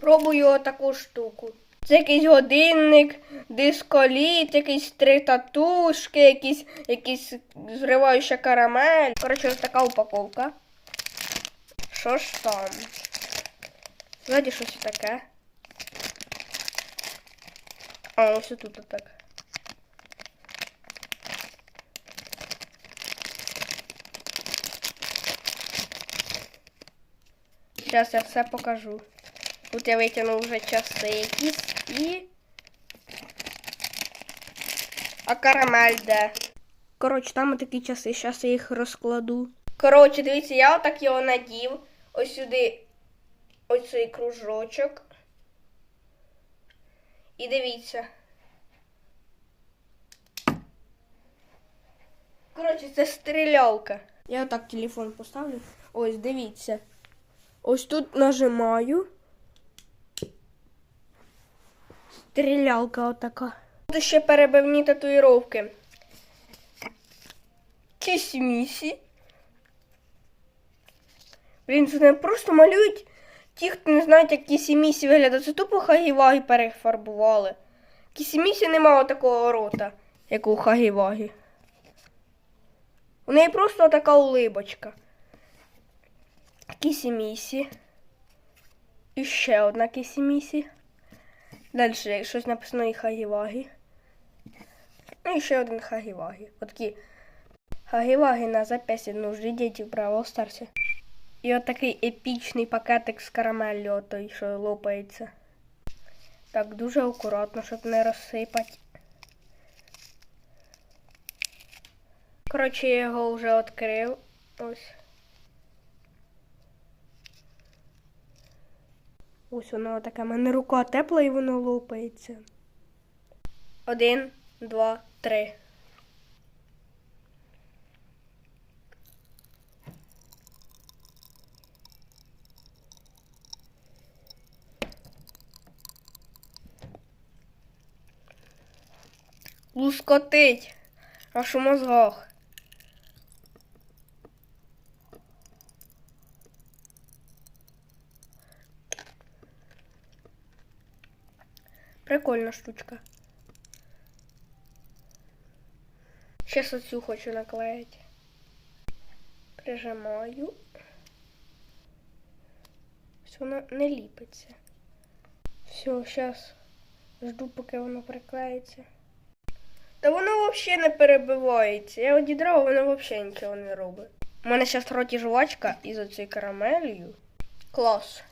Спробую отаку штуку. Це якийсь годинник, дисколіт, якісь три татушки, якісь, якісь зриваюча карамель. Коротше, ось така упаковка. Що ж там? Ззаді щось таке. А, ось тут так. Зараз я все покажу. Тут я витягнув вже часи якісь і. А карамель де? Коротше, там такі часи, зараз я їх розкладу. Коротше, дивіться, я отак його надів. Ось сюди ось цей кружочок. І дивіться. Коротше, це стрілялка. Я отак телефон поставлю. Ось, дивіться. Ось тут нажимаю. Стрілялка отака. Тут ще перебивні татуїровки. Кісмісі. Блін, це не просто малюють ті, хто не знають, як кісімісі виглядає. Це тупо хагівагі перефарбували. Кісімісі немає такого рота, як у хагівагі. У неї просто така улибочка. Кісімісі. І ще одна кісімісі. Далі щось написано і хагівагі. Ну і ще один хагівагі. Отакі хагівагі на запясі, ну діти в Бравл Старсі. І отакий епічний пакетик з карамеллю, отой, що лопається. Так, дуже акуратно, щоб не розсипати. Коротше, я його вже відкрив. Ось. Ось воно таке. У мене рука тепла і воно лопається. Один, два, три. Лускотить. Аж у мозгах. Прикольна штучка. Сейчас оцю хочу наклеїти. Прижимаю. Ось воно не ліпиться. Все, зараз жду, поки воно приклеїться. Та воно взагалі не перебивається. Я одідрав, воно взагалі нічого не робить. У мене зараз в роті жвачка із оцією карамелью. Клас.